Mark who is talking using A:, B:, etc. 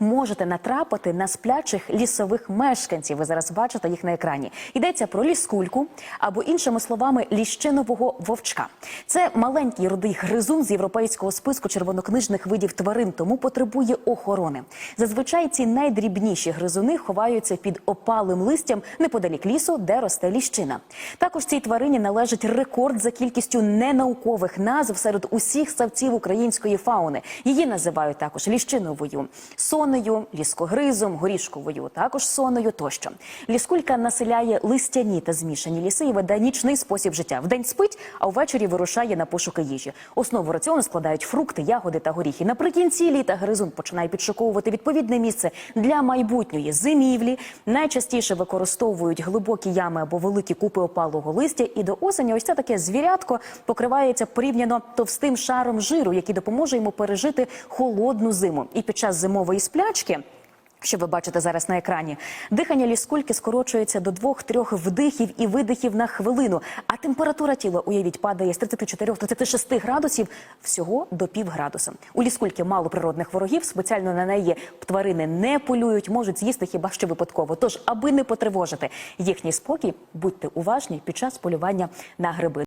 A: можете натрапити на сплячих лісових мешканців. Ви зараз бачите їх на екрані. Йдеться про ліскульку або іншими словами ліщинового вовчка. Це маленький рудий гризун з європейського списку червонокнижних видів тварин, тому потребує охорони. Зазвичай ці найдрібніші гризуни ховаються під опалим листям неподалік лісу, де росте ліщина. Також цій тварині належить рекорд за кількістю ненаукових назв серед усіх ссавців української фауни. Її називають також ліщиновою, сонею, ліскогризом, горішковою, також сонею тощо. Ліскулька населяє листяні та змішані ліси і веде нічний спосіб життя. Вдень спить, а ввечері вирушає на пошуки їжі. Основу раціону складають фрукти, ягоди та горіхи. Наприкінці літа гризун починає підшуковувати відповідне місце для майбутньої зимівлі. Найчастіше використовують глибокі ями або великі купи опалого листя. І до осені ось це таке звірятко покривається порівняно товстим шаром жиру, який допоможе йому пережити холодну зиму. І під час зимової сплячки. Що ви бачите зараз на екрані? Дихання ліскульки скорочується до двох-трьох вдихів і видихів на хвилину. А температура тіла, уявіть, падає з 34-36 градусів всього до півградуса. У ліскульки мало природних ворогів, спеціально на неї тварини не полюють, можуть з'їсти хіба що випадково. Тож, аби не потривожити їхній спокій, будьте уважні під час полювання на гриби.